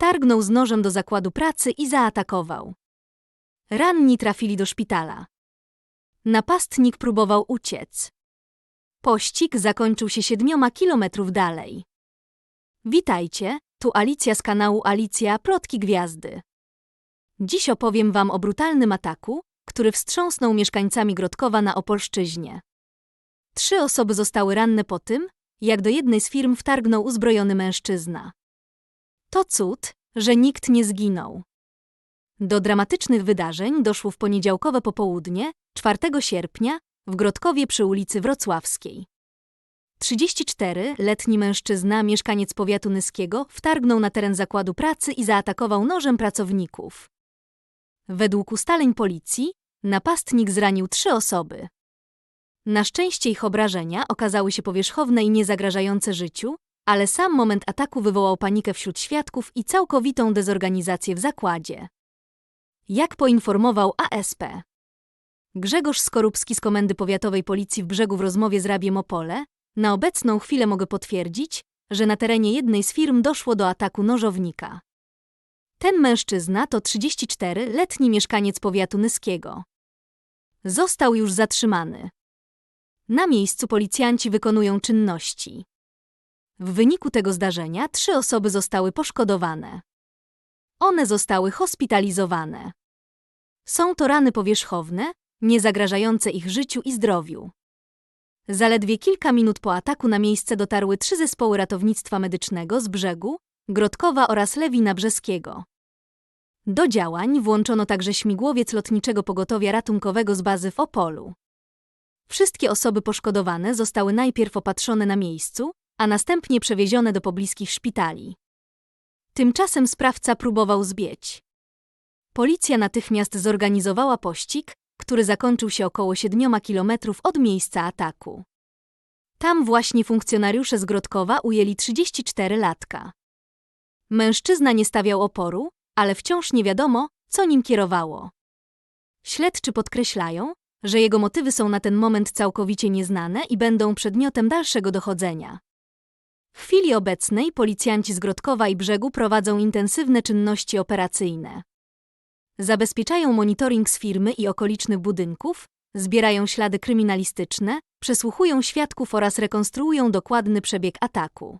Wtargnął z nożem do zakładu pracy i zaatakował. Ranni trafili do szpitala. Napastnik próbował uciec. Pościg zakończył się siedmioma kilometrów dalej. Witajcie, tu Alicja z kanału Alicja Plotki Gwiazdy. Dziś opowiem wam o brutalnym ataku, który wstrząsnął mieszkańcami Grodkowa na Opolszczyźnie. Trzy osoby zostały ranne po tym, jak do jednej z firm wtargnął uzbrojony mężczyzna. To cud, że nikt nie zginął. Do dramatycznych wydarzeń doszło w poniedziałkowe popołudnie, 4 sierpnia, w Grodkowie przy ulicy Wrocławskiej. 34-letni mężczyzna, mieszkaniec powiatu nyskiego, wtargnął na teren zakładu pracy i zaatakował nożem pracowników. Według ustaleń policji, napastnik zranił trzy osoby. Na szczęście ich obrażenia okazały się powierzchowne i niezagrażające życiu, ale sam moment ataku wywołał panikę wśród świadków i całkowitą dezorganizację w zakładzie. Jak poinformował ASP. Grzegorz Skorupski z Komendy Powiatowej Policji w Brzegu w rozmowie z Rabiem Opole, na obecną chwilę mogę potwierdzić, że na terenie jednej z firm doszło do ataku nożownika. Ten mężczyzna to 34-letni mieszkaniec powiatu nyskiego. Został już zatrzymany. Na miejscu policjanci wykonują czynności. W wyniku tego zdarzenia trzy osoby zostały poszkodowane. One zostały hospitalizowane. Są to rany powierzchowne, nie zagrażające ich życiu i zdrowiu. Zaledwie kilka minut po ataku na miejsce dotarły trzy zespoły ratownictwa medycznego z brzegu, Grodkowa oraz Lewina Brzeskiego. Do działań włączono także śmigłowiec lotniczego pogotowia ratunkowego z bazy w Opolu. Wszystkie osoby poszkodowane zostały najpierw opatrzone na miejscu, a następnie przewiezione do pobliskich szpitali. Tymczasem sprawca próbował zbiec. Policja natychmiast zorganizowała pościg, który zakończył się około 7 kilometrów od miejsca ataku. Tam właśnie funkcjonariusze z Grodkowa ujęli 34-latka. Mężczyzna nie stawiał oporu, ale wciąż nie wiadomo, co nim kierowało. Śledczy podkreślają, że jego motywy są na ten moment całkowicie nieznane i będą przedmiotem dalszego dochodzenia. W chwili obecnej policjanci z Grodkowa i Brzegu prowadzą intensywne czynności operacyjne. Zabezpieczają monitoring z firmy i okolicznych budynków, zbierają ślady kryminalistyczne, przesłuchują świadków oraz rekonstruują dokładny przebieg ataku.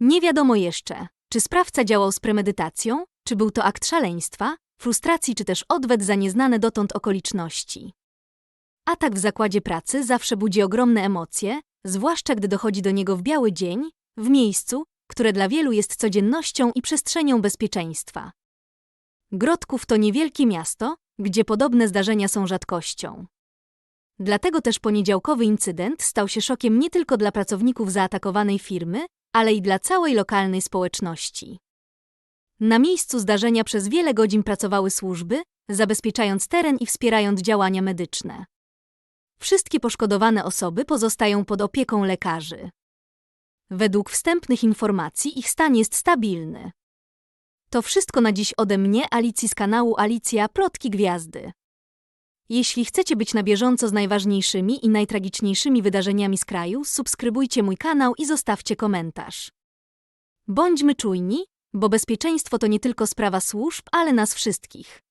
Nie wiadomo jeszcze, czy sprawca działał z premedytacją, czy był to akt szaleństwa, frustracji czy też odwet za nieznane dotąd okoliczności. Atak w zakładzie pracy zawsze budzi ogromne emocje, zwłaszcza gdy dochodzi do niego w biały dzień, w miejscu, które dla wielu jest codziennością i przestrzenią bezpieczeństwa. Grodków to niewielkie miasto, gdzie podobne zdarzenia są rzadkością. Dlatego też poniedziałkowy incydent stał się szokiem nie tylko dla pracowników zaatakowanej firmy, ale i dla całej lokalnej społeczności. Na miejscu zdarzenia przez wiele godzin pracowały służby, zabezpieczając teren i wspierając działania medyczne. Wszystkie poszkodowane osoby pozostają pod opieką lekarzy. Według wstępnych informacji ich stan jest stabilny. To wszystko na dziś ode mnie, Alicji z kanału Alicja Plotki Gwiazdy. Jeśli chcecie być na bieżąco z najważniejszymi i najtragiczniejszymi wydarzeniami z kraju, subskrybujcie mój kanał i zostawcie komentarz. Bądźmy czujni, bo bezpieczeństwo to nie tylko sprawa służb, ale nas wszystkich.